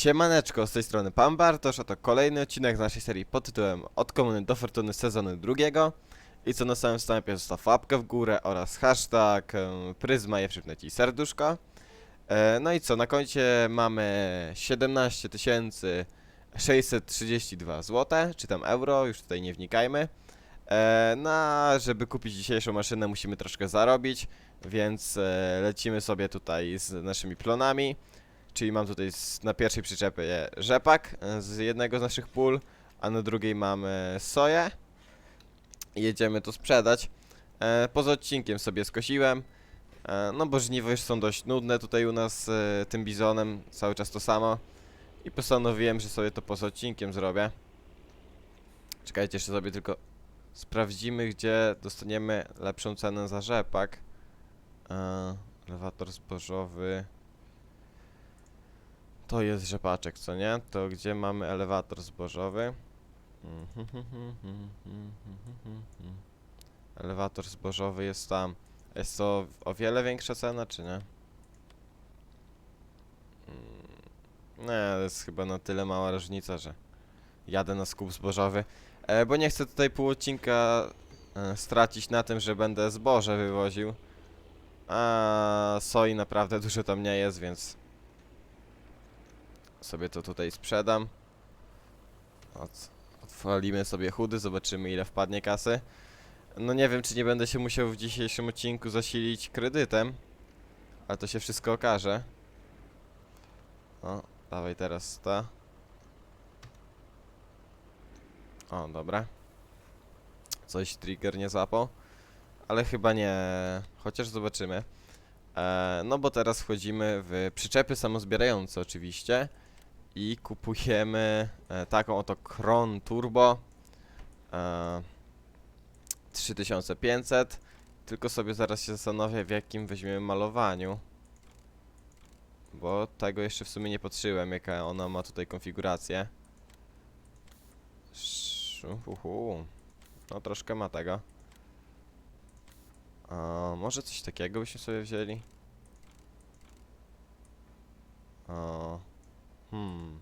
Siemaneczko, z tej strony Pan Bartosz, a to kolejny odcinek z naszej serii pod tytułem Od komuny do fortuny sezonu drugiego. I co na samym wstępie zostaw łapkę w górę oraz hashtag em, Pryzma je przypnę ci serduszko. E, no i co, na koncie mamy 17 632 zł, czy tam euro, już tutaj nie wnikajmy. E, na, żeby kupić dzisiejszą maszynę musimy troszkę zarobić, więc e, lecimy sobie tutaj z naszymi plonami. Czyli mam tutaj z, na pierwszej przyczepie rzepak e, z jednego z naszych pól, a na drugiej mamy soję. Jedziemy to sprzedać. E, poza odcinkiem sobie skosiłem. E, no bo żniwo już są dość nudne tutaj u nas e, tym bizonem, cały czas to samo. I postanowiłem, że sobie to poza odcinkiem zrobię. Czekajcie, jeszcze sobie tylko sprawdzimy, gdzie dostaniemy lepszą cenę za rzepak. E, elewator zbożowy. To jest rzepaczek, co nie? To gdzie mamy elewator zbożowy? Elewator zbożowy jest tam. Jest to o wiele większa cena, czy nie? Mm, Nie, to jest chyba na tyle mała różnica, że jadę na skup zbożowy. E, bo nie chcę tutaj pół odcinka e, stracić na tym, że będę zboże wywoził. A soi naprawdę dużo tam nie jest, więc sobie to tutaj sprzedam. Od, odwalimy sobie chudy, zobaczymy ile wpadnie kasy. No nie wiem, czy nie będę się musiał w dzisiejszym odcinku zasilić kredytem, ale to się wszystko okaże. O, dawaj teraz ta. O, dobra. Coś trigger nie zapał, ale chyba nie, chociaż zobaczymy. E, no bo teraz wchodzimy w przyczepy samozbierające oczywiście i kupujemy e, taką oto Kron Turbo e, 3500 tylko sobie zaraz się zastanowię w jakim weźmiemy malowaniu. Bo tego jeszcze w sumie nie patrzyłem jaka ona ma tutaj konfigurację. Uhuhu. no troszkę ma tego. Może coś takiego byśmy sobie wzięli? O, Hmm.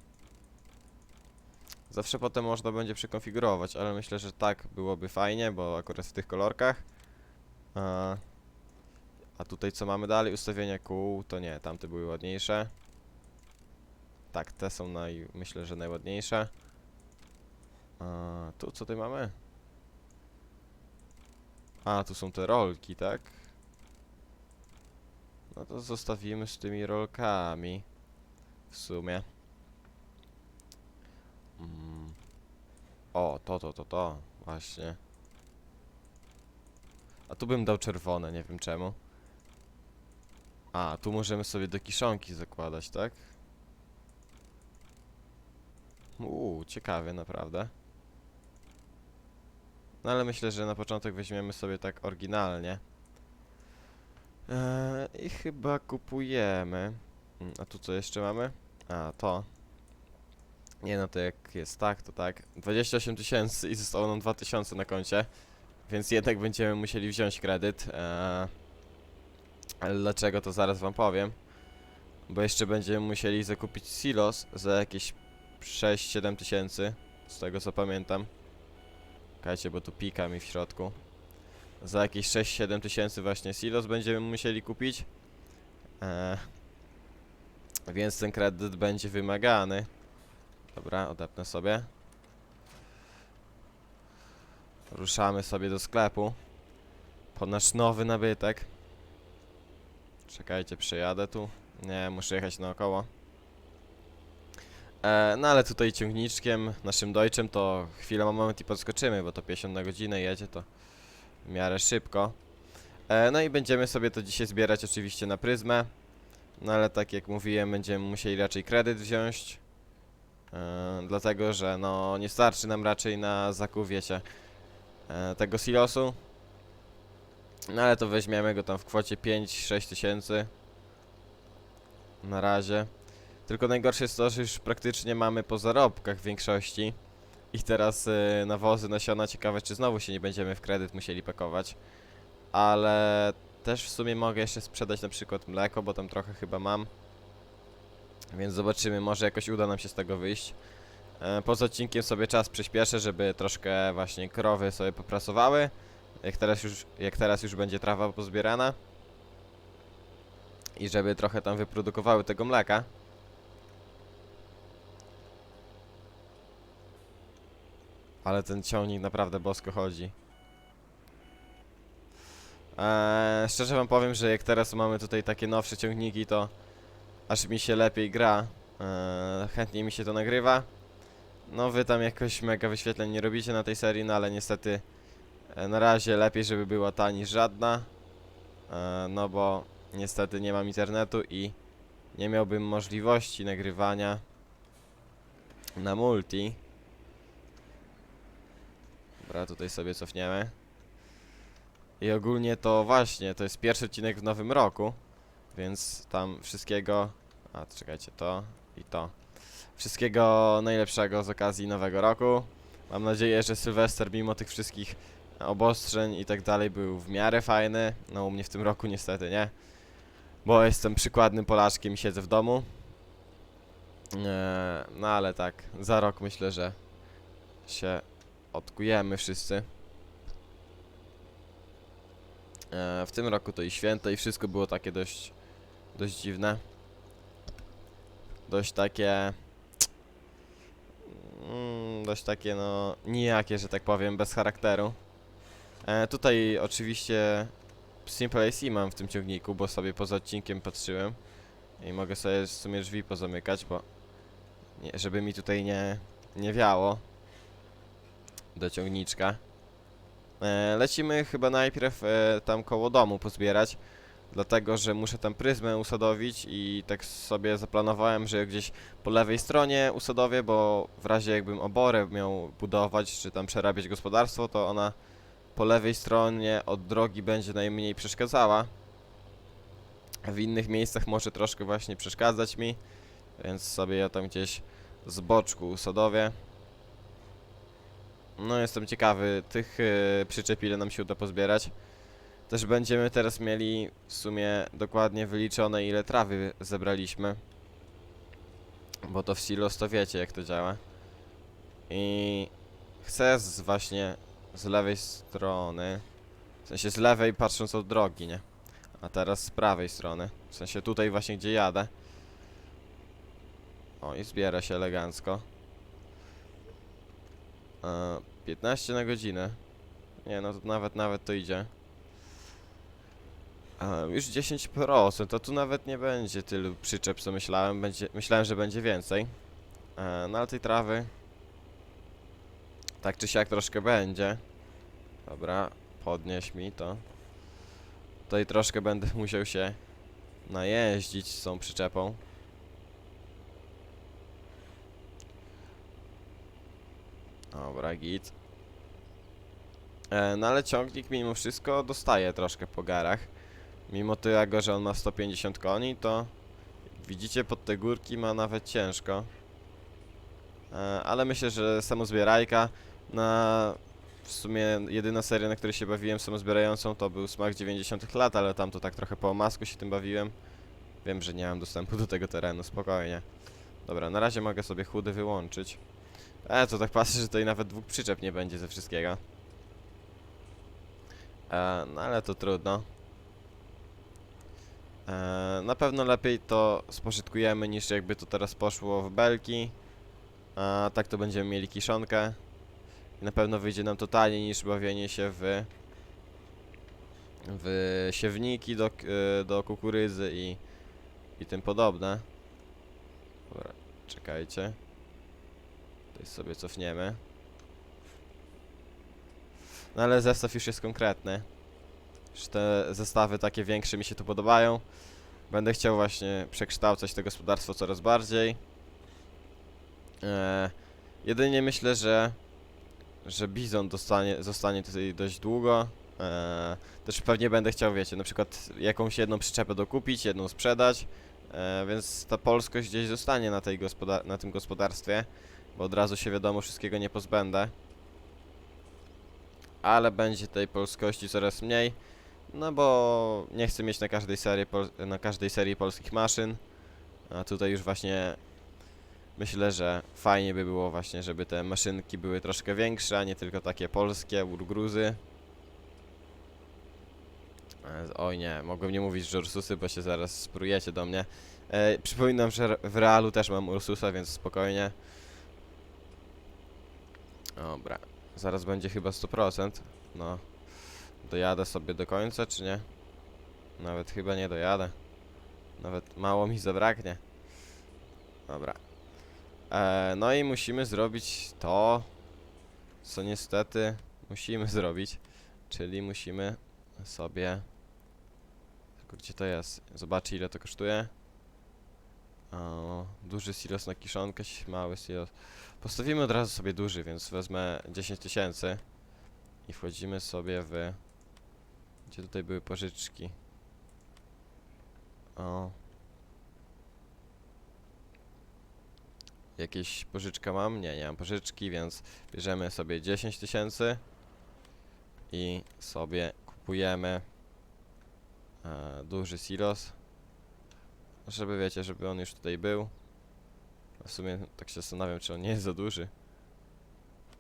Zawsze potem można będzie przekonfigurować, ale myślę, że tak byłoby fajnie, bo akurat w tych kolorkach. A, a tutaj co mamy dalej? Ustawienia kół, to nie, tamte były ładniejsze. Tak, te są naj, myślę, że najładniejsze. A, tu co tutaj mamy? A, tu są te rolki, tak? No to zostawimy z tymi rolkami. W sumie. Mm. O, to, to, to, to. Właśnie. A tu bym dał czerwone, nie wiem czemu. A, tu możemy sobie do kiszonki zakładać, tak? Uuu, ciekawie, naprawdę. No ale myślę, że na początek weźmiemy sobie tak oryginalnie. Eee, I chyba kupujemy. Mm, A tu co jeszcze mamy? A, to. Nie no, to jak jest tak, to tak. 28 tysięcy i zostało nam 2000 na koncie. Więc jednak będziemy musieli wziąć kredyt. Eee, dlaczego, to zaraz wam powiem. Bo jeszcze będziemy musieli zakupić silos za jakieś 6-7 tysięcy. Z tego co pamiętam. Czekajcie, bo tu pika mi w środku. Za jakieś 6-7 tysięcy właśnie silos będziemy musieli kupić. Eee, więc ten kredyt będzie wymagany. Dobra, odepnę sobie. Ruszamy sobie do sklepu. Po nasz nowy nabytek. Czekajcie, przejadę tu. Nie, muszę jechać naokoło. E, no ale tutaj ciągniczkiem, naszym dojczem to chwilę moment i podskoczymy, bo to 50 na godzinę jedzie to w miarę szybko. E, no i będziemy sobie to dzisiaj zbierać oczywiście na pryzmę. No ale tak jak mówiłem, będziemy musieli raczej kredyt wziąć. E, dlatego, że no nie starczy nam raczej na zakup, wiecie, tego silosu. No ale to weźmiemy go tam w kwocie 5-6 tysięcy. Na razie. Tylko najgorsze jest to, że już praktycznie mamy po zarobkach w większości. I teraz e, nawozy, nasiona, ciekawe czy znowu się nie będziemy w kredyt musieli pakować. Ale też w sumie mogę jeszcze sprzedać na przykład mleko, bo tam trochę chyba mam. Więc zobaczymy, może jakoś uda nam się z tego wyjść. E, Poza odcinkiem sobie czas przyspieszę, żeby troszkę właśnie krowy sobie poprasowały. Jak teraz już, jak teraz już będzie trawa pozbierana. I żeby trochę tam wyprodukowały tego mleka. Ale ten ciągnik naprawdę bosko chodzi. Eee, szczerze wam powiem, że jak teraz mamy tutaj takie nowsze ciągniki, to aż mi się lepiej gra. Eee, chętniej mi się to nagrywa. No wy tam jakoś mega wyświetleń nie robicie na tej serii, no ale niestety e, na razie lepiej, żeby była ta niż żadna. E, no bo niestety nie mam internetu i nie miałbym możliwości nagrywania na multi. Dobra, tutaj sobie cofniemy. I ogólnie to właśnie, to jest pierwszy odcinek w nowym roku, więc tam wszystkiego... A, czekajcie, to i to. Wszystkiego najlepszego z okazji nowego roku. Mam nadzieję, że Sylwester mimo tych wszystkich obostrzeń i tak dalej był w miarę fajny. No u mnie w tym roku niestety nie. Bo jestem przykładnym Polaczkiem i siedzę w domu. Eee, no ale tak, za rok myślę, że się odkujemy wszyscy. E, w tym roku to i święto i wszystko było takie dość, dość dziwne. Dość takie, mm, dość takie no nijakie, że tak powiem, bez charakteru. E, tutaj oczywiście Simple AC mam w tym ciągniku, bo sobie poza odcinkiem patrzyłem i mogę sobie w sumie drzwi pozamykać, bo nie, żeby mi tutaj nie, nie wiało do ciągniczka. E, lecimy chyba najpierw e, tam koło domu pozbierać, dlatego że muszę tam pryzmę usadowić i tak sobie zaplanowałem, że gdzieś po lewej stronie usadowię, bo w razie jakbym oborę miał budować, czy tam przerabiać gospodarstwo, to ona po lewej stronie od drogi będzie najmniej przeszkadzała. W innych miejscach może troszkę właśnie przeszkadzać mi, więc sobie ja tam gdzieś z boczku usadowię. No jestem ciekawy tych yy, przyczep ile nam się uda pozbierać. Też będziemy teraz mieli w sumie dokładnie wyliczone ile trawy zebraliśmy. Bo to w silos to wiecie jak to działa. I chcę z właśnie z lewej strony, w sensie z lewej patrząc od drogi, nie? A teraz z prawej strony, w sensie tutaj właśnie gdzie jadę. O i zbiera się elegancko. E, 15 na godzinę. Nie no, to nawet, nawet to idzie. Już 10%, to tu nawet nie będzie tylu przyczep, co myślałem. Będzie, myślałem, że będzie więcej. E, no ale tej trawy tak czy siak troszkę będzie. Dobra, podnieś mi to. Tutaj troszkę będę musiał się najeździć z tą przyczepą. Dobra, git. E, no ale ciągnik mimo wszystko dostaje troszkę po garach. Mimo tego, że on ma 150 koni, to widzicie pod te górki ma nawet ciężko. E, ale myślę, że samozbierajka na w sumie jedyna seria, na której się bawiłem samozbierającą to był Smak 90 lat, ale tam to tak trochę po masku się tym bawiłem. Wiem, że nie mam dostępu do tego terenu, spokojnie. Dobra, na razie mogę sobie chudy wyłączyć. E, to tak patrzę, że tutaj nawet dwóch przyczep nie będzie ze wszystkiego. E, no ale to trudno. E, na pewno lepiej to spożytkujemy niż jakby to teraz poszło w belki. A tak to będziemy mieli kiszonkę. I na pewno wyjdzie nam to taniej niż bawienie się w w siewniki do, y, do kukurydzy i, i tym podobne. Dobra, czekajcie. Tutaj sobie cofniemy. No ale zestaw już jest konkretny. Już te zestawy takie większe mi się tu podobają. Będę chciał właśnie przekształcać to gospodarstwo coraz bardziej. Eee, jedynie myślę, że że bizon dostanie, zostanie tutaj dość długo. Eee, też pewnie będę chciał, wiecie, na przykład jakąś jedną przyczepę dokupić, jedną sprzedać. Eee, więc ta polskość gdzieś zostanie na, tej gospoda- na tym gospodarstwie, bo od razu się wiadomo wszystkiego nie pozbędę. Ale będzie tej polskości coraz mniej. No bo nie chcę mieć na każdej serii, na każdej serii polskich maszyn. A tutaj już właśnie myślę, że fajnie by było właśnie, żeby te maszynki były troszkę większe, a nie tylko takie polskie, urgruzy. E, Oj nie, mogłem nie mówić, że Ursusy, bo się zaraz sprujecie do mnie. E, przypominam, że w realu też mam Ursusa, więc spokojnie. Dobra, zaraz będzie chyba 100%. No, dojadę sobie do końca, czy nie? Nawet chyba nie dojadę. Nawet mało mi zabraknie. Dobra. E, no i musimy zrobić to, co niestety musimy zrobić. Czyli musimy sobie... Tylko gdzie to jest? Zobaczcie ile to kosztuje. O, duży silos na kiszonkę, mały silos. Postawimy od razu sobie duży, więc wezmę 10 tysięcy. I wchodzimy sobie w... Gdzie tutaj były pożyczki? O. Jakieś pożyczka mam? Nie, nie mam pożyczki, więc bierzemy sobie 10 tysięcy i sobie kupujemy e, duży silos. Żeby wiecie, żeby on już tutaj był. W sumie tak się zastanawiam, czy on nie jest za duży.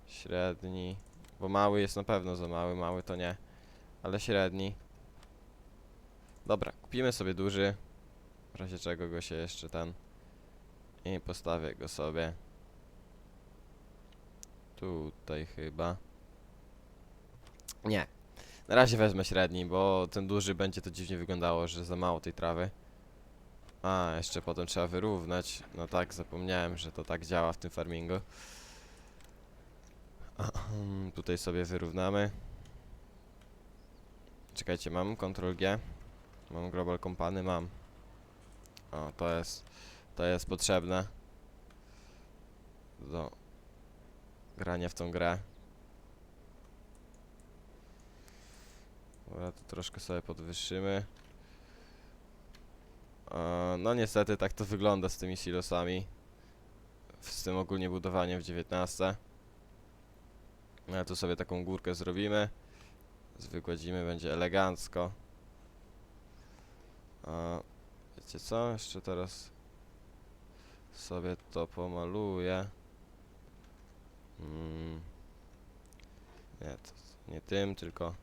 Średni. Bo mały jest na pewno za mały, mały to nie. Ale średni. Dobra, kupimy sobie duży. W razie czego go się jeszcze ten. I postawię go sobie. Tutaj chyba. Nie. Na razie wezmę średni, bo ten duży będzie to dziwnie wyglądało, że za mało tej trawy. A, jeszcze potem trzeba wyrównać. No tak, zapomniałem, że to tak działa w tym farmingu. Tutaj sobie wyrównamy. Czekajcie, mam Ctrl G. Mam Global Company, mam. O, to jest, to jest potrzebne do grania w tą grę. Dobra, to troszkę sobie podwyższymy. E, No niestety tak to wygląda z tymi silosami. Z tym ogólnie budowaniem w 19. Ale tu sobie taką górkę zrobimy. Zwykładzimy, będzie elegancko. A, wiecie co? Jeszcze teraz sobie to pomaluję. Mm. Nie, nie tym, tylko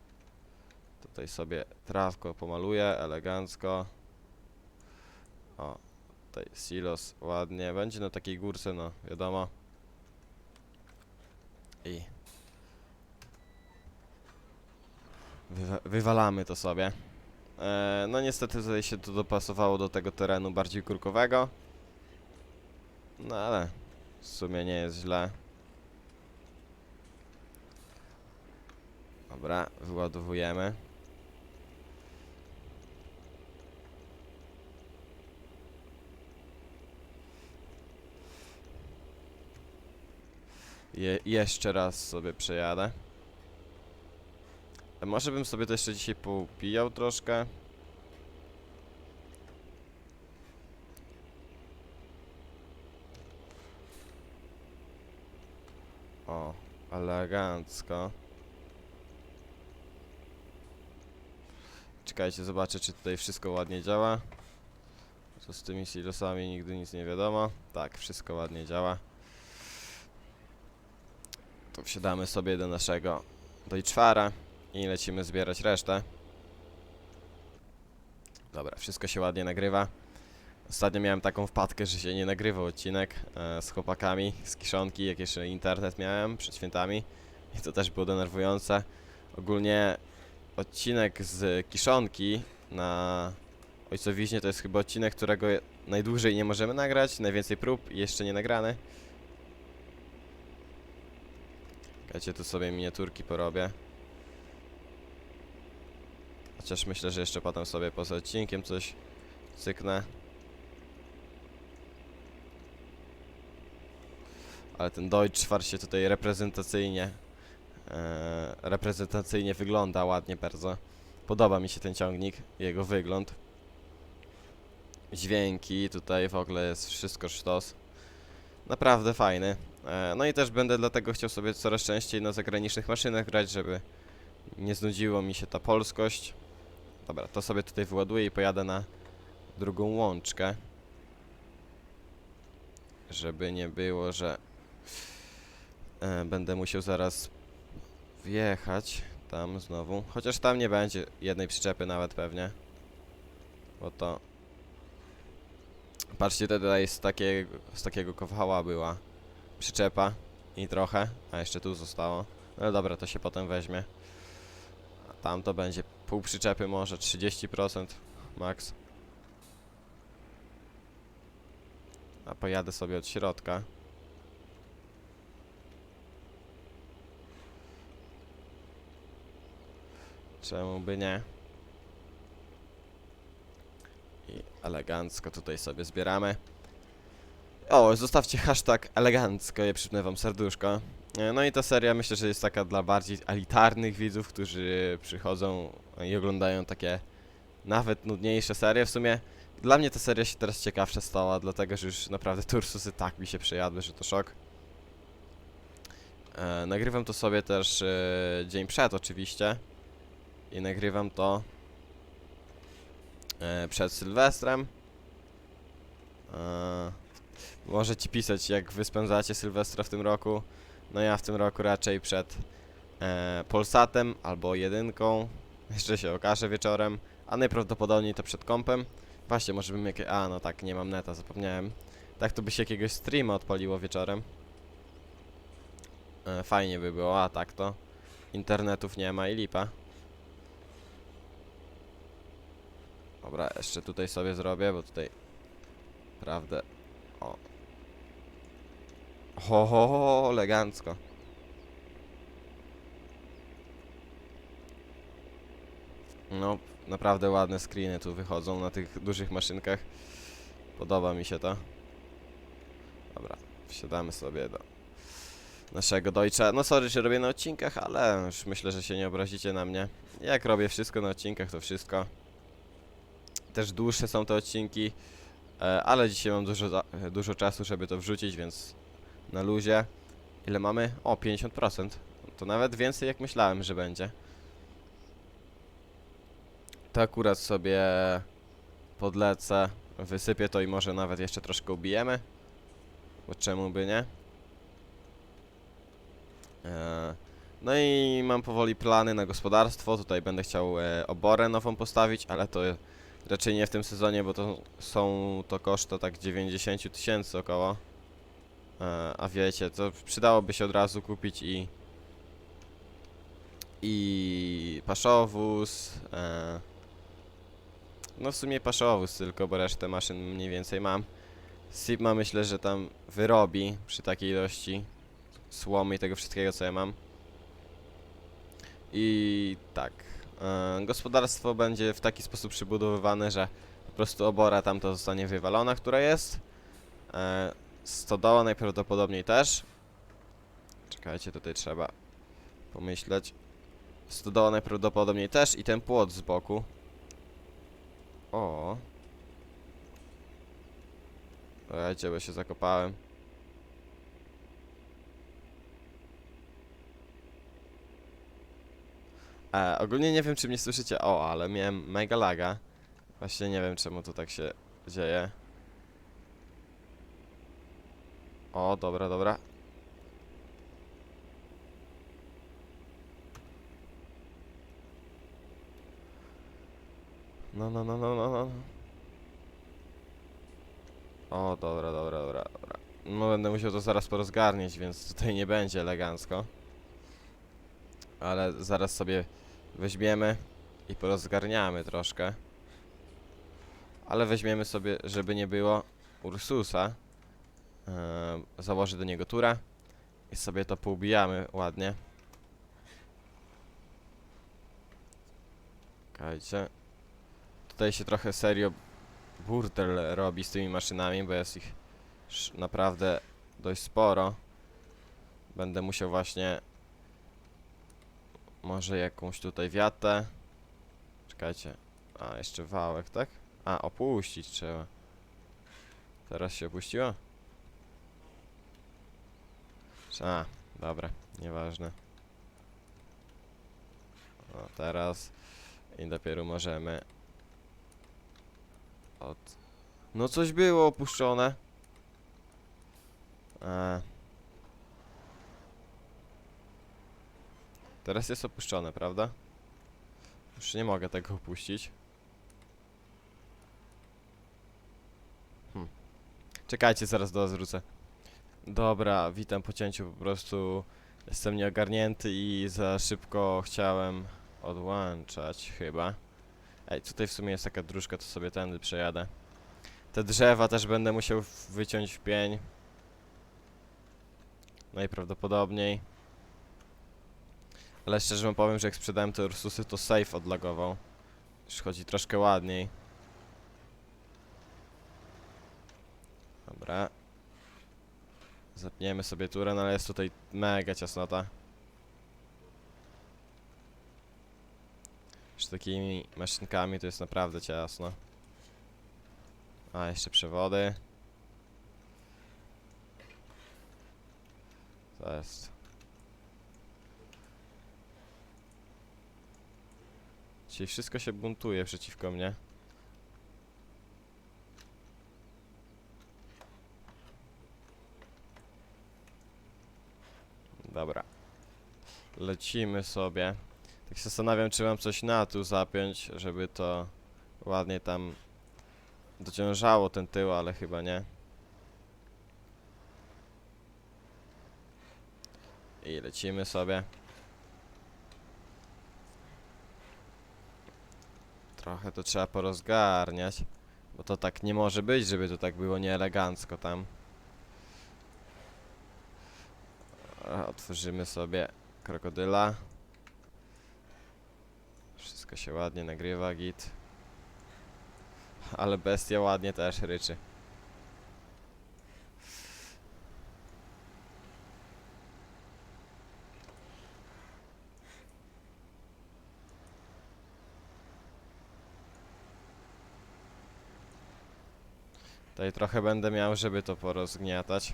tutaj sobie trawko pomaluję elegancko. O, tutaj silos ładnie. Będzie na takiej górce, no wiadomo. I Wywa wywalamy to sobie. E, no niestety tutaj się to dopasowało do tego terenu bardziej kurkowego. No ale w sumie nie jest źle. Dobra, wyładowujemy. Je jeszcze raz sobie przejadę. Może bym sobie to jeszcze dzisiaj poupijał troszkę. O, elegancko. Czekajcie, zobaczę czy tutaj wszystko ładnie działa. Co z tymi silosami nigdy nic nie wiadomo. Tak, wszystko ładnie działa. To wsiadamy sobie do naszego Deutschfara i lecimy zbierać resztę. Dobra, wszystko się ładnie nagrywa. Ostatnio miałem taką wpadkę, że się nie nagrywał odcinek e, z chłopakami z kiszonki, jak jeszcze internet miałem przed świętami i to też było denerwujące. Ogólnie odcinek z kiszonki na ojcowiźnie to jest chyba odcinek, którego najdłużej nie możemy nagrać, najwięcej prób jeszcze nie nagrany. Czekajcie, tu sobie miniaturki porobię. Chociaż myślę, że jeszcze potem sobie poza odcinkiem coś cyknę. Ale ten Deutschfar się tutaj reprezentacyjnie e, reprezentacyjnie wygląda ładnie bardzo. Podoba mi się ten ciągnik, jego wygląd. Dźwięki, tutaj w ogóle jest wszystko sztos. Naprawdę fajny. E, no i też będę dlatego chciał sobie coraz częściej na zagranicznych maszynach grać, żeby nie znudziło mi się ta polskość. Dobra, to sobie tutaj wyładuję i pojadę na drugą łączkę. żeby nie było, że e, będę musiał zaraz wjechać tam znowu. Chociaż tam nie będzie jednej przyczepy nawet pewnie. Bo to... Patrzcie, tutaj z takiego, z takiego kowała była przyczepa i trochę, a jeszcze tu zostało. No dobra, to się potem weźmie. A tam to będzie pół przyczepy może, 30% max. A pojadę sobie od środka. Czemu by nie? I elegancko tutaj sobie zbieramy. O, zostawcie hashtag elegancko, ja przypnę wam serduszko. E, No i ta seria myślę, że jest taka dla bardziej elitarnych widzów, którzy przychodzą i oglądają takie nawet nudniejsze serie. W sumie dla mnie ta seria się teraz ciekawsza stała, dlatego że już naprawdę Tursusy tak mi się przejadły, że to szok. E, nagrywam to sobie też e, dzień przed oczywiście. I nagrywam to e, przed Sylwestrem. E, możecie pisać jak wy spędzacie Sylwestra w tym roku. No ja w tym roku raczej przed e, Polsatem albo jedynką. Jeszcze się okaże wieczorem. A najprawdopodobniej to przed kompem. Właśnie, może bym jakie... A, no tak, nie mam neta, zapomniałem. Tak to by się jakiegoś streama odpaliło wieczorem. E, fajnie by było, a tak to internetów nie ma i lipa. Dobra, jeszcze tutaj sobie zrobię, bo tutaj prawdę. O. Ho, ho, ho, elegancko. No, naprawdę ładne screeny tu wychodzą na tych dużych maszynkach. Podoba mi się to. Dobra, wsiadamy sobie do naszego Deutscha. No sorry, że robię na odcinkach, ale już myślę, że się nie obrazicie na mnie. Jak robię wszystko na odcinkach, to wszystko. Też dłuższe są te odcinki, e, ale dzisiaj mam dużo, dużo czasu, żeby to wrzucić, więc na luzie. Ile mamy? O, 50%. To nawet więcej jak myślałem, że będzie. To akurat sobie podlecę, wysypię to i może nawet jeszcze troszkę ubijemy. Bo czemu by nie? E, No i mam powoli plany na gospodarstwo. Tutaj będę chciał e, oborę nową postawić, ale to raczej nie w tym sezonie, bo to są to koszta tak 90 000 tysięcy około. E, A wiecie, to przydałoby się od razu kupić i i paszowóz. No w sumie paszowóz tylko, bo resztę maszyn mniej więcej mam. Sigma myślę, że tam wyrobi przy takiej ilości słomy i tego wszystkiego, co ja mam. I tak. E, gospodarstwo będzie w taki sposób przybudowywane, że po prostu obora tamta zostanie wywalona, która jest. E, stodoła najprawdopodobniej też. Czekajcie, tutaj trzeba pomyśleć. Stodoła najprawdopodobniej też i ten płot z boku. O. Słuchajcie, bo się zakopałem. E, ogólnie nie wiem, czy mnie słyszycie. O, ale miałem mega laga. Właśnie nie wiem, czemu to tak się dzieje. O, dobra, dobra. No, no, no, no, no, no. O, dobra, dobra, dobra, dobra. No, będę musiał to zaraz porozgarniać, więc tutaj nie będzie elegancko. Ale zaraz sobie weźmiemy i porozgarniamy troszkę. Ale weźmiemy sobie, żeby nie było Ursusa. Eee, założę do niego turę i sobie to poubijamy ładnie. Czekajcie. Tutaj się trochę serio burdel robi z tymi maszynami, bo jest ich naprawdę dość sporo. Będę musiał właśnie może jakąś tutaj wiatę. Czekajcie. A, jeszcze wałek, tak? A, opuścić trzeba. Teraz się opuściło? A, dobra, nieważne. O, teraz i dopiero możemy od... No coś było opuszczone. Eee. Teraz jest opuszczone, prawda? Już nie mogę tego opuścić. Hm. Czekajcie, zaraz do was wrócę. Dobra, witam po cięciu, po prostu jestem nieogarnięty i za szybko chciałem odłączać chyba. Ej, tutaj w sumie jest taka dróżka, to sobie tędy przejadę. Te drzewa też będę musiał wyciąć w pień. Najprawdopodobniej. Ale szczerze wam powiem, że jak sprzedałem te Ursusy, to safe odlagował. Już chodzi troszkę ładniej. Dobra. Zapniemy sobie turę, no ale jest tutaj mega ciasnota. Z takimi maszynkami to jest naprawdę ciasno. A, jeszcze przewody. To jest. Czyli wszystko się buntuje przeciwko mnie. Dobra. Lecimy sobie. Tak się zastanawiam, czy mam coś na tu zapiąć, żeby to ładnie tam dociążało ten tył, ale chyba nie. I lecimy sobie. Trochę to trzeba porozgarniać, bo to tak nie może być, żeby to tak było nieelegancko tam. Otworzymy sobie krokodyla. Wszystko się ładnie nagrywa, git. Ale bestia ładnie też ryczy. Tutaj trochę będę miał, żeby to porozgniatać.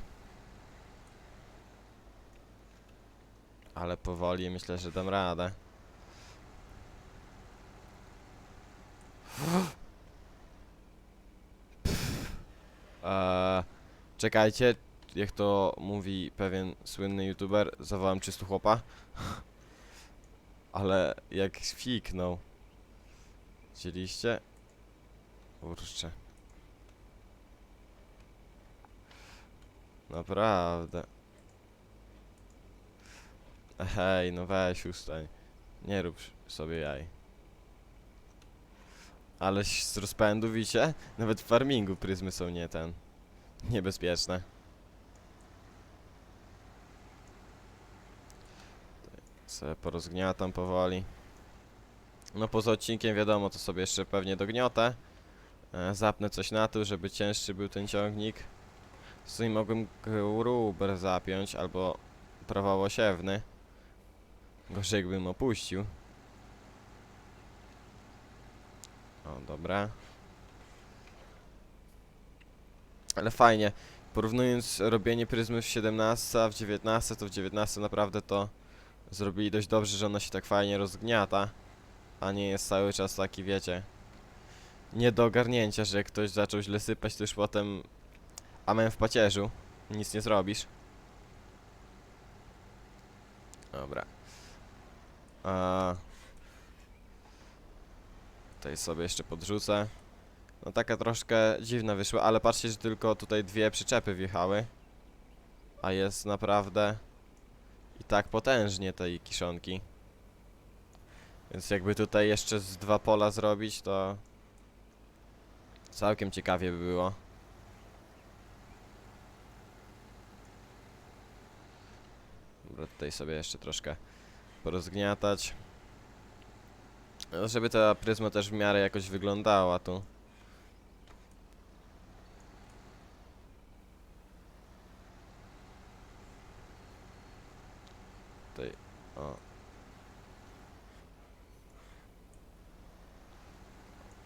Ale powoli myślę, że dam radę. Eee, czekajcie, jak to mówi pewien słynny youtuber, zawołam 300 chłopa. Ale jak fiknął. Widzieliście? Kurczę. Naprawdę. Hej, no weź ustań. Nie rób sobie jaj. Ale z rozpędu wicie? Nawet w farmingu pryzmy są nie ten. Niebezpieczne. Sobie porozgniatam powoli. No poza odcinkiem wiadomo, to sobie jeszcze pewnie dogniotę. E, zapnę coś na to, żeby cięższy był ten ciągnik. W sumie mogłem gruber zapiąć, albo prawowosiewny. Gorzej jakbym opuścił. O, dobra. Ale fajnie. Porównując robienie pryzmy w 17, a w 19, to w 19 naprawdę to zrobili dość dobrze, że ona się tak fajnie rozgniata, a nie jest cały czas taki, wiecie, nie do ogarnięcia, że jak ktoś zaczął źle sypać, to już potem amen w pacierzu, nic nie zrobisz. Dobra. A... Tutaj sobie jeszcze podrzucę. No taka troszkę dziwna wyszła, ale patrzcie, że tylko tutaj dwie przyczepy wjechały. A jest naprawdę i tak potężnie tej kiszonki. Więc jakby tutaj jeszcze z dwa pola zrobić, to całkiem ciekawie by było. Dobra, tutaj sobie jeszcze troszkę porozgniatać. No, żeby ta pryzma też w miarę jakoś wyglądała tu. Tutaj, o.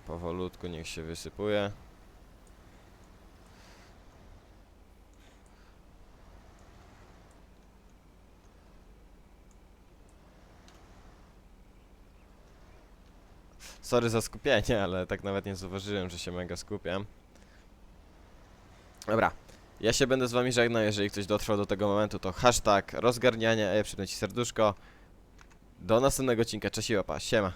Powolutku niech się wysypuje. Sorry za skupienie, ale tak nawet nie zauważyłem, że się mega skupiam. Dobra. Ja się będę z wami żegnał, jeżeli ktoś dotrwał do tego momentu, to hashtag rozgarniania, a ja ci serduszko. Do następnego odcinka. Cześć i opa. Siema.